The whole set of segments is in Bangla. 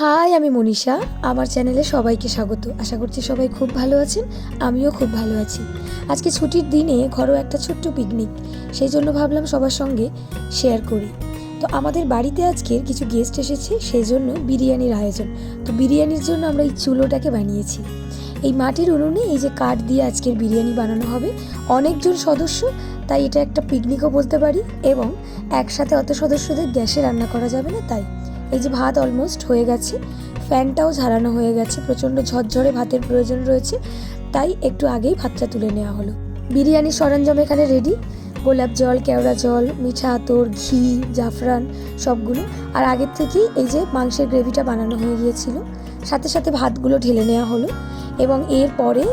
হাই, আমি মনীষা। আমার চ্যানেলে সবাইকে স্বাগত। আশা করছি সবাই খুব ভালো আছেন, আমিও খুব ভালো আছি। আজকে ছুটির দিনে ঘরোয়া একটা ছোট্ট পিকনিক সেই জন্য ভাবলাম সবার সঙ্গে শেয়ার করি। তো আমাদের বাড়িতে আজকের কিছু গেস্ট এসেছে, সেই জন্য বিরিয়ানির আয়োজন। তো বিরিয়ানির জন্য আমরা এই চুলোটাকে বানিয়েছি। এই মাটির উনুনে এই যে কাঠ দিয়ে আজকের বিরিয়ানি বানানো হবে, অনেকজন সদস্য, তাই এটা একটা পিকনিকও বলতে পারি, এবং একসাথে অত সদস্যদের গ্যাসে রান্না করা যাবে না, তাই। এই যে ভাত অলমোস্ট হয়ে গেছে। ফ্যানটাও ঝাড়ানো হয়ে গেছে। প্রচণ্ড ঝরঝরে ভাতের প্রয়োজন রয়েছে। তাই একটু আগেই ভাতটা তুলে নেওয়া হলো। বিরিয়ানির সরঞ্জাম এখানে রেডি গোলাপ জল, কেওড়া জল, মিঠা আতর, ঘি, জাফরান সবগুলো। আর আগের থেকেই এই যে মাংসের গ্রেভিটা বানানো হয়ে গিয়েছিল। সাথে সাথে ভাতগুলো ঢেলে নেওয়া হলো। এবং এরপরে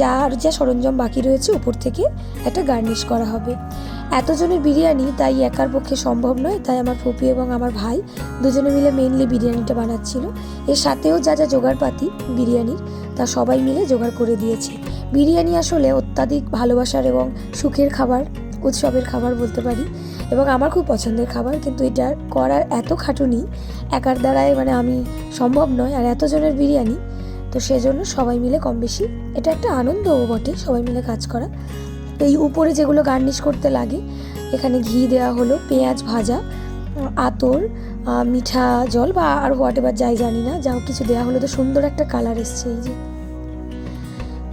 যা আর যা সরঞ্জাম বাকি রয়েছে উপর থেকে একটা গার্নিশ করা হবে। এতজনের বিরিয়ানি তাই একার পক্ষে সম্ভব নয়, তাই আমার ফুপি এবং আমার ভাই দুজনে মিলে মেইনলি বিরিয়ানিটা বানাচ্ছিল। এর সাথেও যা যা জোগাড়পাতি বিরিয়ানির, তা সবাই মিলে জোগাড় করে দিয়েছে। বিরিয়ানি আসলে অত্যাধিক ভালোবাসার এবং সুখের খাবার, উৎসবের খাবার বলতে পারি, এবং আমার খুব পছন্দের খাবার, কিন্তু এটা করার এত খাটুনি একার দ্বারাই মানে আমি সম্ভব নয়। আর এতজনের বিরিয়ানি তো সেজন্য সবাই মিলে কম বেশি, এটা একটা আনন্দও বটে, সবাই মিলে কাজ করা। তো এই উপরে যেগুলো গার্নিশ করতে লাগে, এখানে ঘি দেওয়া হলো, পেঁয়াজ ভাজা, আতর মিঠা জল বা আর হোয়াট এভার যাই জানি না, যাও কিছু দেওয়া হলো, তো সুন্দর একটা কালার এসছে এই যে।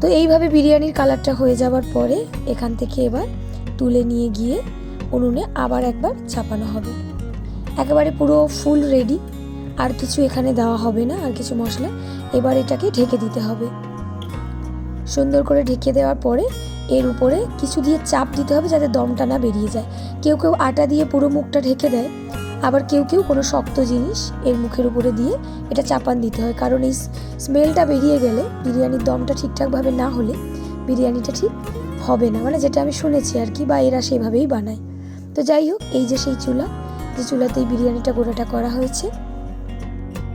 তো এইভাবে বিরিয়ানির কালারটা হয়ে যাওয়ার পরে এখান থেকে এবার তুলে নিয়ে গিয়ে উনুনে আবার একবার চাপানো হবে। একেবারে পুরো ফুল রেডি আর কিছু এখানে দেওয়া হবে না, আর কিছু মশলা। এবার এটাকে ঢেকে দিতে হবে। সুন্দর করে ঢেকে দেওয়ার পরে এর উপরে কিছু দিয়ে চাপ দিতে হবে যাতে দমটা না বেরিয়ে যায়। কেউ কেউ আটা দিয়ে পুরো মুখটা ঢেকে দেয়, আবার কেউ কেউ কোনো শক্ত জিনিস এর মুখের উপরে দিয়ে এটা চাপান দিতে হয়। কারণ এই স্মেলটা বেরিয়ে গেলে বিরিয়ানির দমটা ঠিকঠাকভাবে না হলে বিরিয়ানিটা ঠিক হবে না। মানে যেটা আমি শুনেছি আর কি, বা এরা সেভাবেই বানায়। তো যাই হোক, এই যে সেই চুলা, যে চুলাতেই বিরিয়ানিটা গোড়াটা করা হয়েছে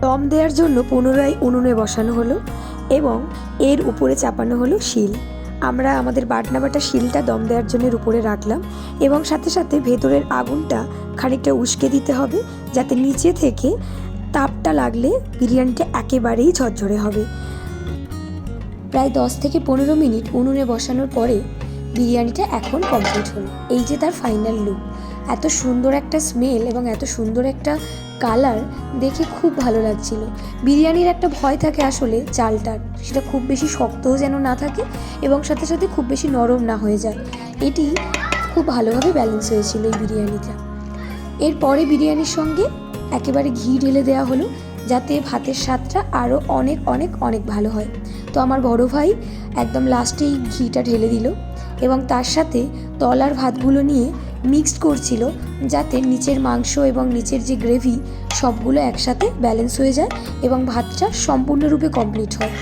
দম দেওয়ার জন্য পুনরায় উনুনে বসানো হলো এবং এর উপরে চাপানো হলো শিল। আমরা আমাদের বাটনা বাটা শিলটা দম দেওয়ার জন্য উপরে রাখলাম এবং সাথে সাথে ভেতরের আগুনটা খানিকটা উস্কে দিতে হবে যাতে নিচে থেকে তাপটা লাগলে বিরিয়ানিটা একেবারেই ঝরঝরে হবে। প্রায় দশ থেকে পনেরো মিনিট উনুনে বসানোর পরে বিরিয়ানিটা এখন কমপ্লিট হলো। এই যে তার ফাইনাল লুক এত সুন্দর একটা স্মেল এবং এত সুন্দর একটা কালার দেখে খুব ভালো লাগছিল। বিরিয়ানির একটা ভয় থাকে আসলে চালটার, সেটা খুব বেশি শক্তও যেন না থাকে এবং সাথে সাথে খুব বেশি নরম না হয়ে যায়। এটি খুব ভালোভাবে ব্যালেন্স হয়েছিল এই বিরিয়ানিটা। এরপরে বিরিয়ানির সঙ্গে একেবারে ঘি ঢেলে দেওয়া হলো। যাতে ভাতের স্বাদটা আরও অনেক অনেক অনেক ভালো হয়। তো আমার বড় ভাই একদম লাস্টেই ঘিটা ঢেলে দিল এবং তার সাথে তলার ভাতগুলো নিয়ে মিক্সড করছিল যাতে নিচের মাংস এবং নিচের যে গ্রেভি সবগুলো একসাথে ব্যালেন্স হয়ে যায় এবং ভাতটা সম্পূর্ণরূপে কমপ্লিট হয়।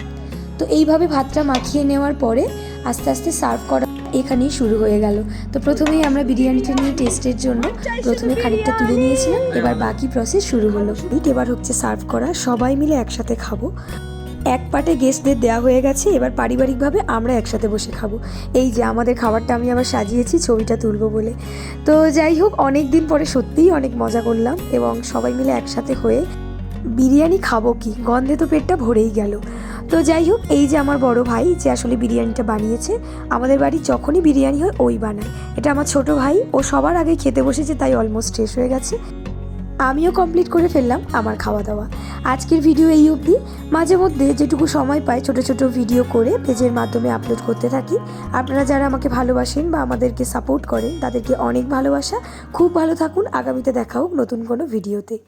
তো এইভাবে ভাতটা মাখিয়ে নেওয়ার পরে আস্তে আস্তে সার্ভ করা এখানেই শুরু হয়ে গেল। তো প্রথমেই আমরা বিরিয়ানিটা নিয়ে টেস্টের জন্য প্রথমে খানিকটা তুলে নিয়েছিলাম, এবার বাকি প্রসেস শুরু হলো। এবার হচ্ছে সার্ভ করা, সবাই মিলে একসাথে খাব। এক পাটে গেস্টদের দেওয়া হয়ে গেছে, এবার পারিবারিকভাবে আমরা একসাথে বসে খাব। এই যে আমাদের খাবারটা আমি আবার সাজিয়েছি, ছবিটা তুলবো বলে। তো যাই হোক অনেক দিন পরে সত্যিই অনেক মজা করলাম এবং সবাই মিলে একসাথে হয়ে বিরিয়ানি খাব কি? গন্ধে তো পেটটা ভরেই গেল। তো যাই হোক, এই যে আমার বড় ভাই যে আসলে বিরিয়ানিটা বানিয়েছে, আমাদের বাড়ি যখনই বিরিয়ানি হয় ওই বানায়। এটা আমার ছোট ভাই, ও সবার আগে খেতে বসেছে, তাই অলমোস্ট শেষ হয়ে গেছে। আমিও কমপ্লিট করে ফেললাম আমার খাওয়া দাওয়া আজকের ভিডিও এই অবধি। মাঝে মধ্যে যেটুকু সময় পাই ছোট ছোট ভিডিও করে পেজের মাধ্যমে আপলোড করতে থাকি। আপনারা যারা আমাকে ভালোবাসেন বা আমাদেরকে সাপোর্ট করেন, তাদেরকে অনেক ভালোবাসা। খুব ভালো থাকুন, আগামীতে দেখা হোক নতুন কোনো ভিডিওতে